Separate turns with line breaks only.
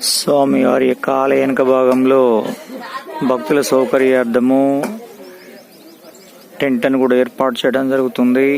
స్వామివారి యొక్క ఆలయ వెనుక భాగంలో భక్తుల సౌకర్యార్థము టెంట్ అని కూడా ఏర్పాటు చేయడం జరుగుతుంది.